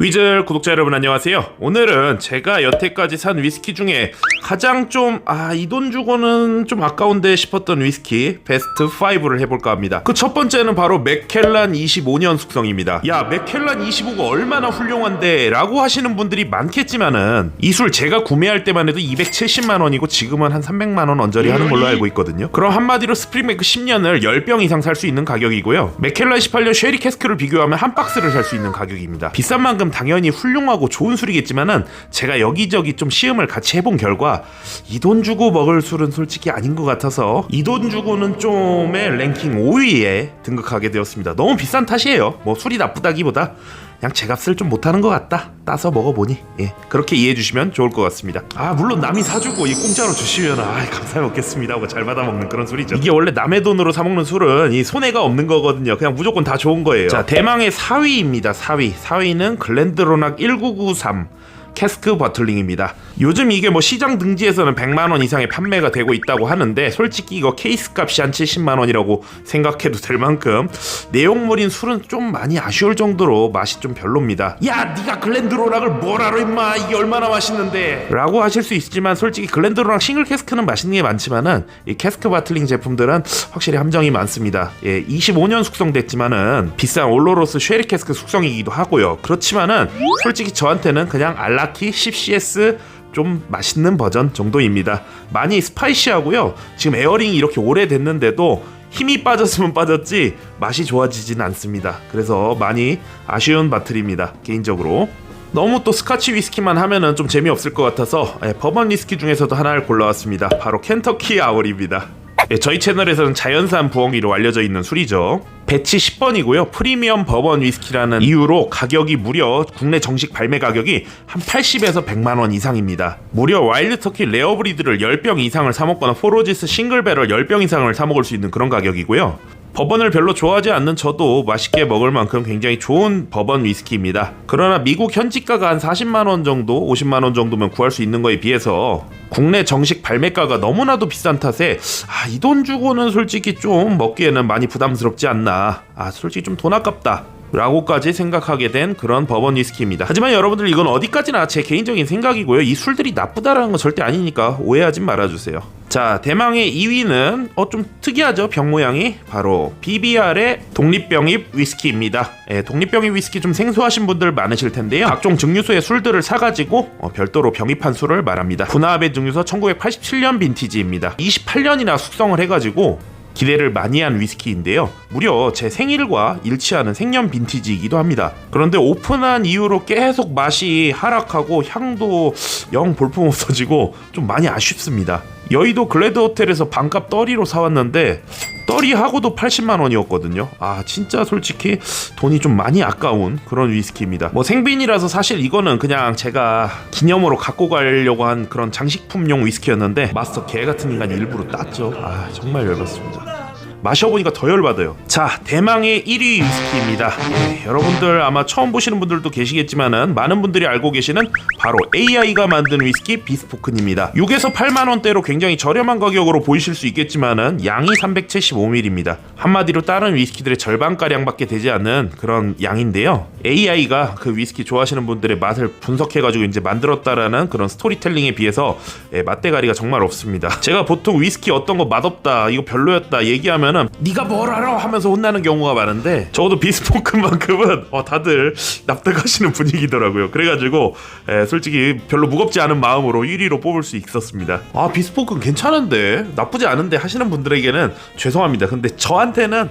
위즐 구독자 여러분 안녕하세요. 오늘은 제가 여태까지 산 위스키 중에 가장 좀 아 이 돈 주고는 좀 아까운데 싶었던 위스키 베스트 5를 해볼까 합니다. 그 첫 번째는 바로 맥켈란 25년 숙성입니다. 야 맥켈란 25가 얼마나 훌륭한데 라고 하시는 분들이 많겠지만은 이 술 제가 구매할 때만 해도 270만 원이고 지금은 한 300만 원 언저리 하는 걸로 알고 있거든요. 그럼 한마디로 스프링메이크 10년을 10병 이상 살 수 있는 가격이고요. 맥켈란 18년 쉐리 캐스크를 비교하면 한 박스를 살 수 있는 가격입니다. 비싼 만큼 당연히 훌륭하고 좋은 술이겠지만은 제가 여기저기 좀 시음을 같이 해본 결과 이 돈 주고 먹을 술은 솔직히 아닌 것 같아서 이 돈 주고는 좀의 랭킹 5위에 등극하게 되었습니다. 너무 비싼 탓이에요. 뭐 술이 나쁘다기보다 그냥 제 값을 좀 못하는 것 같다. 따서 먹어보니 예 그렇게 이해해 주시면 좋을 것 같습니다. 아 물론 남이 사주고 이 공짜로 주시면 아 감사히 먹겠습니다 하고 잘 받아 먹는 그런 술이죠. 이게 원래 남의 돈으로 사 먹는 술은 이 손해가 없는 거거든요. 그냥 무조건 다 좋은 거예요. 자 대망의 4위입니다. 4위 4위는 글렌드로낙 1993. 캐스크 버틀링입니다. 요즘 이게 뭐 시장 등지에서는 100만 원 이상의 판매가 되고 있다고 하는데 솔직히 이거 케이스 값이 한 70만 원이라고 생각해도 될 만큼 내용물인 술은 좀 많이 아쉬울 정도로 맛이 좀 별로입니다. 야, 네가 글렌드로락을 뭘 알아 임마. 이게 얼마나 맛있는데. 라고 하실 수 있지만 솔직히 글렌드로락 싱글 캐스크는 맛있는 게 많지만은 이 캐스크 바틀링 제품들은 확실히 함정이 많습니다. 예, 25년 숙성됐지만은 비싼 올로로스 쉐리 캐스크 숙성이기도 하고요. 그렇지만은 솔직히 저한테는 그냥 알라 키 10CS 좀 맛있는 버전 정도입니다. 많이 스파이시하고요. 지금 에어링이 이렇게 오래됐는데도 힘이 빠졌으면 빠졌지 맛이 좋아지진 않습니다. 그래서 많이 아쉬운 바틀입니다. 개인적으로. 너무 또 스카치 위스키만 하면은 좀 재미없을 것 같아서 예, 버번 위스키 중에서도 하나를 골라왔습니다. 바로 켄터키 아월입니다. 예, 저희 채널에서는 자연산 부엉이로 알려져 있는 술이죠. 배치 10번이고요. 프리미엄 버번 위스키라는 이유로 가격이 무려 국내 정식 발매 가격이 한 80에서 100만 원 이상입니다. 무려 와일드 터키 레어 브리드를 10병 이상을 사 먹거나 포로지스 싱글 배럴 10병 이상을 사 먹을 수 있는 그런 가격이고요. 버번을 별로 좋아하지 않는 저도 맛있게 먹을 만큼 굉장히 좋은 버번 위스키입니다. 그러나 미국 현지가가 한 40만 원 정도, 50만 원 정도면 구할 수 있는 거에 비해서 국내 정식 발매가가 너무나도 비싼 탓에 아, 이 돈 주고는 솔직히 좀 먹기에는 많이 부담스럽지 않나. 아, 솔직히 좀 돈 아깝다. 라고까지 생각하게 된 그런 버번 위스키입니다. 하지만 여러분들 이건 어디까지나 제 개인적인 생각이고요. 이 술들이 나쁘다라는 건 절대 아니니까 오해하지 말아주세요. 자, 대망의 2위는 어 좀 특이하죠. 병 모양이 바로 BBR의 독립병입 위스키입니다. 예, 독립병입 위스키 좀 생소하신 분들 많으실 텐데요. 각종 증류소의 술들을 사가지고 어, 별도로 병입한 술을 말합니다. 구나베 증류소 1987년 빈티지입니다. 28년이나 숙성을 해가지고 기대를 많이 한 위스키인데요. 무려 제 생일과 일치하는 생년 빈티지이기도 합니다. 그런데 오픈한 이후로 계속 맛이 하락하고 향도 영 볼품 없어지고 좀 많이 아쉽습니다. 여의도 글래드 호텔에서 반값 떨이로 사왔는데 떨이하고도 80만 원이었거든요. 아 진짜 솔직히 돈이 좀 많이 아까운 그런 위스키입니다. 뭐 생빈이라서 사실 이거는 그냥 제가 기념으로 갖고 가려고 한 그런 장식품용 위스키였는데 마스터 개 같은 인간이 일부러 땄죠. 아 정말 열받습니다. 마셔보니까 더 열받아요. 자, 대망의 1위 위스키입니다. 예, 여러분들 아마 처음 보시는 분들도 계시겠지만은 많은 분들이 알고 계시는 바로 AI가 만든 위스키 비스포큰입니다. 6에서 8만 원대로 굉장히 저렴한 가격으로 보이실 수 있겠지만은 양이 375ml입니다. 한마디로 다른 위스키들의 절반 가량밖에 되지 않는 그런 양인데요. AI가 그 위스키 좋아하시는 분들의 맛을 분석해가지고 이제 만들었다라는 그런 스토리텔링에 비해서 예, 맛대가리가 정말 없습니다. 제가 보통 위스키 어떤 거 맛없다, 이거 별로였다 얘기하면 하면은 네가 뭘 알아 하면서 혼나는 경우가 많은데 적어도 비스포크만큼은 어, 다들 납득하시는 분위기더라고요. 그래가지고 에, 솔직히 별로 무겁지 않은 마음으로 1위로 뽑을 수 있었습니다. 아 비스포크는 괜찮은데 나쁘지 않은데 하시는 분들에게는 죄송합니다. 근데 저한테는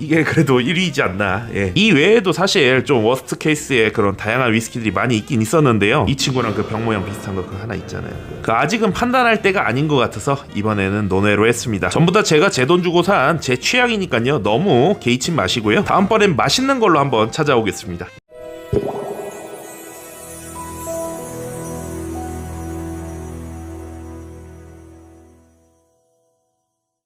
이게 그래도 1위이지 않나. 예. 이 외에도 사실 좀 워스트 케이스의 그런 다양한 위스키들이 많이 있긴 있었는데요. 이 친구랑 그 병 모양 비슷한 거 그 하나 있잖아요. 그 아직은 판단할 때가 아닌 것 같아서 이번에는 논외로 했습니다. 전부 다 제가 제 돈 주고 산제 취향이니까요. 너무 개의치 마시고요. 다음번엔 맛있는 걸로 한번 찾아오겠습니다.